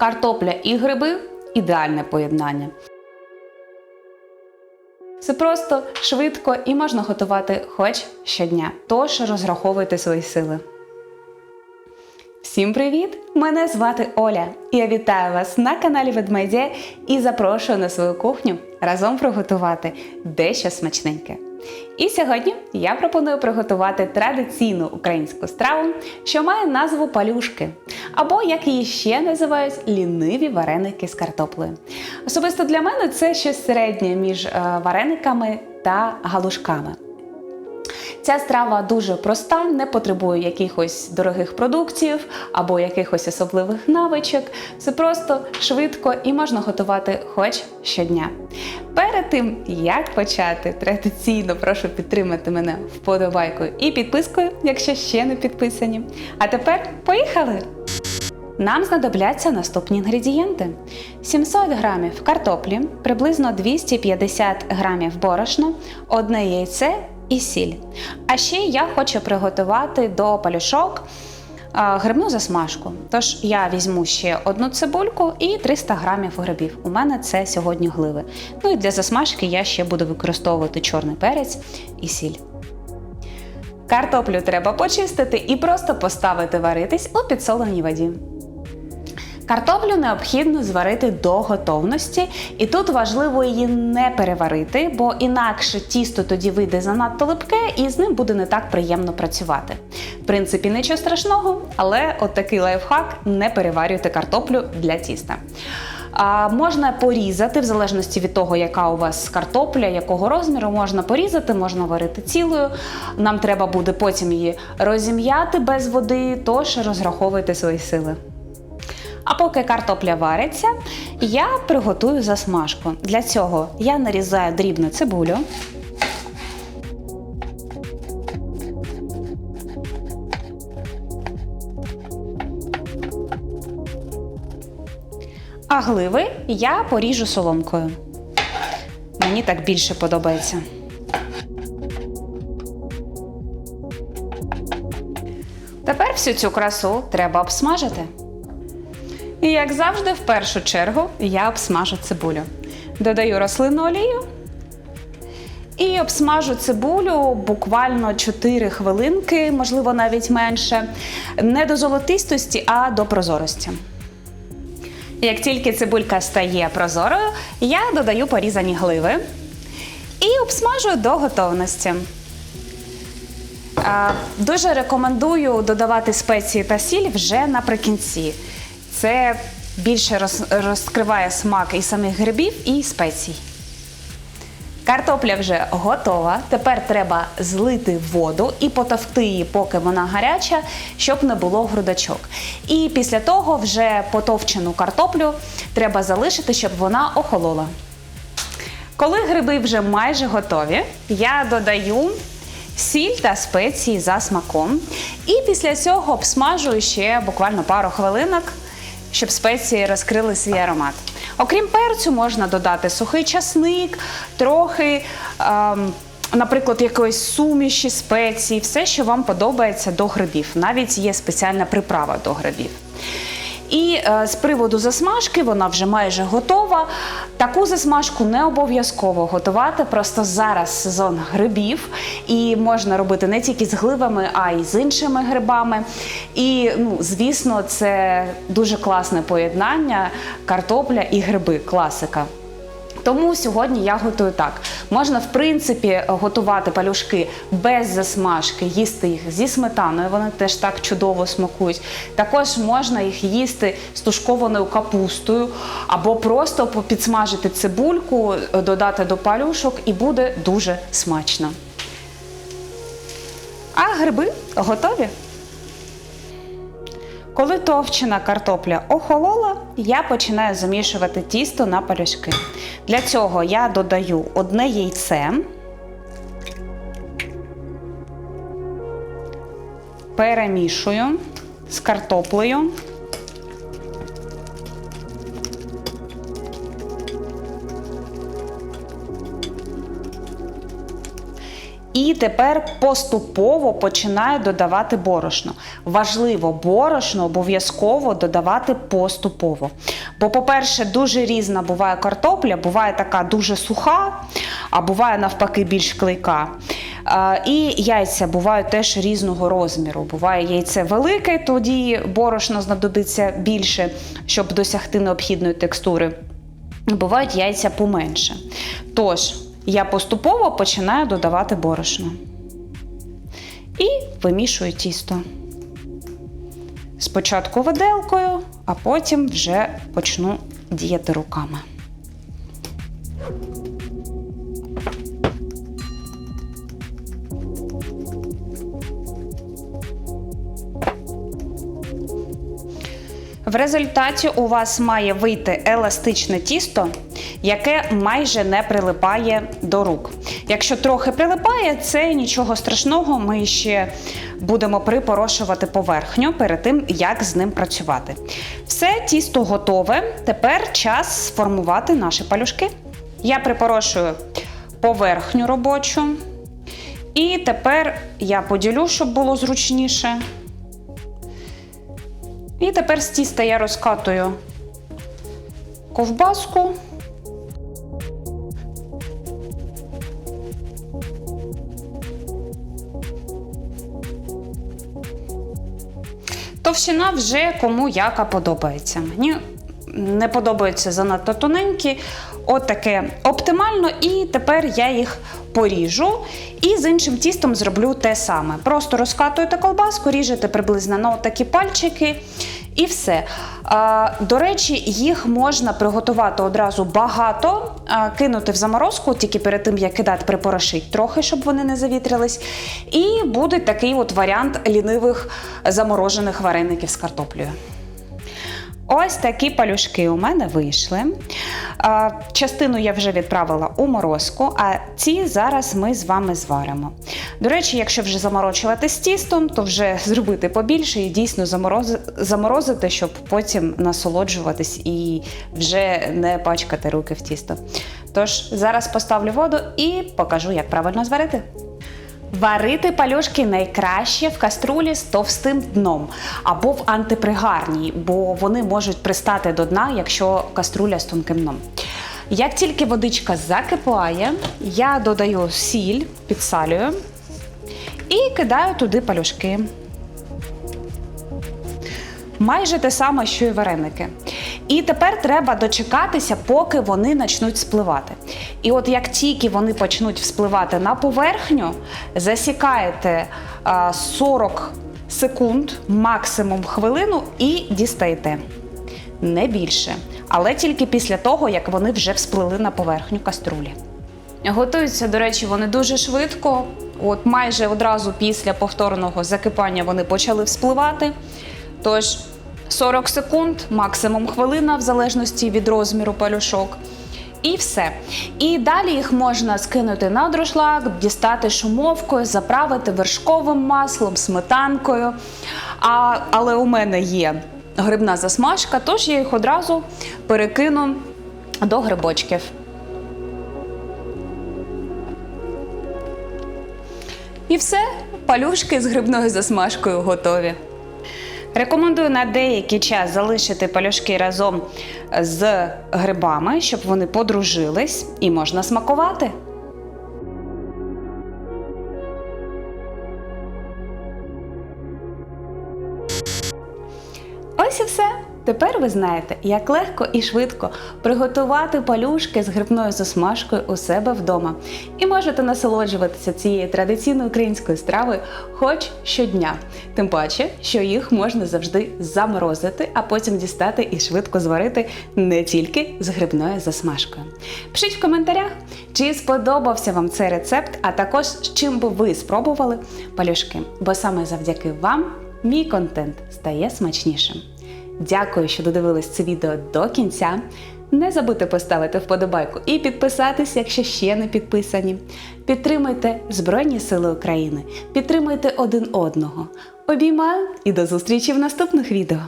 Картопля і гриби ідеальне поєднання. Це просто швидко і можна готувати хоч щодня. Тож розраховуйте свої сили. Всім привіт! Мене звати Оля. Я вітаю вас на каналі Ведмедія і запрошую на свою кухню разом приготувати дещо смачненьке. І сьогодні я пропоную приготувати традиційну українську страву, що має назву палюшки, або як її ще називають ліниві вареники з картоплею. Особисто для мене це щось середнє між е, варениками та галушками. Ця страва дуже проста, не потребує якихось дорогих продуктів або якихось особливих навичок. Це просто швидко і можна готувати хоч щодня. Перед тим, як почати, традиційно прошу підтримати мене вподобайкою і підпискою, якщо ще не підписані. А тепер поїхали! Нам знадобляться наступні інгредієнти: 700 грамів картоплі, приблизно 250 грамів борошна, одне яйце і сіль. А ще я хочу приготувати до палюшок грибну засмажку. Тож я візьму ще одну цибульку і 300 грамів грибів. У мене це сьогодні гливи. Ну і для засмажки я ще буду використовувати чорний перець і сіль. Картоплю треба почистити і просто поставити варитись у підсоленій воді. Картоплю необхідно зварити до готовності, і тут важливо її не переварити, бо інакше тісто тоді вийде занадто липке і з ним буде не так приємно працювати. В принципі, нічого страшного, але от такий лайфхак не переварюйте картоплю для тіста. А, Можна порізати, в залежності від того, яка у вас картопля, якого розміру, можна порізати, можна варити цілою. Нам треба буде потім її розім'яти без води, тож розраховуйте свої сили. А поки картопля вариться, я приготую засмажку. Для цього я нарізаю дрібну цибулю. А гливи я поріжу соломкою. Мені так більше подобається. Тепер всю цю красу треба обсмажити. І як завжди, в першу чергу я обсмажу цибулю. Додаю рослинну олію і обсмажу цибулю буквально 4 хвилинки, можливо, навіть менше. Не до золотистості, а до прозорості. Як тільки цибулька стає прозорою, я додаю порізані гливи і обсмажую до готовності. Дуже рекомендую додавати спеції та сіль вже наприкінці. Це більше розкриває смак і самих грибів, і спецій. Картопля вже готова. Тепер треба злити воду і потовкти її, поки вона гаряча, щоб не було грудочок. І після того вже потовчену картоплю треба залишити, щоб вона охолола. Коли гриби вже майже готові, я додаю сіль та спеції за смаком. І після цього обсмажую ще буквально пару хвилинок щоб спеції розкрили свій аромат. Окрім перцю, можна додати сухий часник, трохи. Ем, Наприклад, якоїсь суміші, спеції, все, що вам подобається до грибів. Навіть є спеціальна приправа до грибів. І е, з приводу засмажки вона вже майже готова. Таку засмажку не обов'язково готувати. Просто зараз сезон грибів, і можна робити не тільки з гливами, а й з іншими грибами. І, ну, звісно, це дуже класне поєднання картопля і гриби класика. Тому сьогодні я готую так. Можна, в принципі, готувати палюшки без засмажки, їсти їх зі сметаною, вони теж так чудово смакують. Також можна їх їсти з тушкованою капустою, або просто підсмажити цибульку, додати до палюшок, і буде дуже смачно. А гриби готові. Коли товчена картопля охолола, я починаю замішувати тісто на палюшки. Для цього я додаю одне яйце, перемішую з картоплею. І тепер поступово починаю додавати борошно. Важливо, борошно обов'язково додавати поступово. Бо, по-перше, дуже різна буває картопля, буває така дуже суха, а буває навпаки більш клейка. І яйця бувають теж різного розміру. Буває яйце велике, тоді борошно знадобиться більше, щоб досягти необхідної текстури. Бувають яйця поменше. Тож, я поступово починаю додавати борошно. І вимішую тісто. Спочатку виделкою, а потім вже почну діяти руками. В результаті у вас має вийти еластичне тісто, яке майже не прилипає до рук. Якщо трохи прилипає, це нічого страшного. Ми ще будемо припорошувати поверхню перед тим, як з ним працювати. Все тісто готове. Тепер час сформувати наші палюшки. Я припорошую поверхню робочу. І тепер я поділю, щоб було зручніше. І тепер з тіста я розкатую ковбаску. Товщина вже кому яка подобається. Мені не подобаються занадто тоненькі. От оптимально, і тепер я їх поріжу. І з іншим тістом зроблю те саме. Просто розкатуєте колбаску, ріжете приблизно на такі пальчики. І все. До речі, їх можна приготувати одразу багато, кинути в заморозку, тільки перед тим, як кидати, припорошить трохи, щоб вони не завітрились. І буде такий от варіант лінивих заморожених вареників з картоплею. Ось такі палюшки у мене вийшли. Частину я вже відправила у морозку, а ці зараз ми з вами зваримо. До речі, якщо вже заморочувати з тістом, то вже зробити побільше і дійсно заморозити, щоб потім насолоджуватись і вже не пачкати руки в тісто. Тож зараз поставлю воду і покажу, як правильно зварити. Варити пальошки найкраще в каструлі з товстим дном або в антипригарній, бо вони можуть пристати до дна, якщо каструля з тонким дном. Як тільки водичка закипає, я додаю сіль, підсалюю і кидаю туди палюшки. Майже те саме, що й вареники. І тепер треба дочекатися, поки вони почнуть спливати. І от як тільки вони почнуть вспливати на поверхню, засікаєте 40 секунд, максимум хвилину, і дістаєте. Не більше. Але тільки після того, як вони вже всплили на поверхню каструлі. Готуються, до речі, вони дуже швидко. От майже одразу після повторного закипання вони почали вспливати. Тож 40 секунд, максимум хвилина, в залежності від розміру палюшок. І все. І далі їх можна скинути на друшлак, дістати шумовкою, заправити вершковим маслом, сметанкою. А, але у мене є грибна засмажка, тож я їх одразу перекину до грибочків. І все, палюшки з грибною засмажкою готові. Рекомендую на деякий час залишити палюшки разом з грибами, щоб вони подружились і можна смакувати. Ось і все. Тепер ви знаєте, як легко і швидко приготувати палюшки з грибною засмажкою у себе вдома. І можете насолоджуватися цією традиційною українською стравою хоч щодня. Тим паче, що їх можна завжди заморозити, а потім дістати і швидко зварити не тільки з грибною засмажкою. Пишіть в коментарях, чи сподобався вам цей рецепт, а також з чим би ви спробували палюшки. Бо саме завдяки вам мій контент стає смачнішим. Дякую, що додивились це відео до кінця. Не забудьте поставити вподобайку і підписатись, якщо ще не підписані. Підтримуйте Збройні Сили України, підтримуйте один одного. Обіймаю і до зустрічі в наступних відео.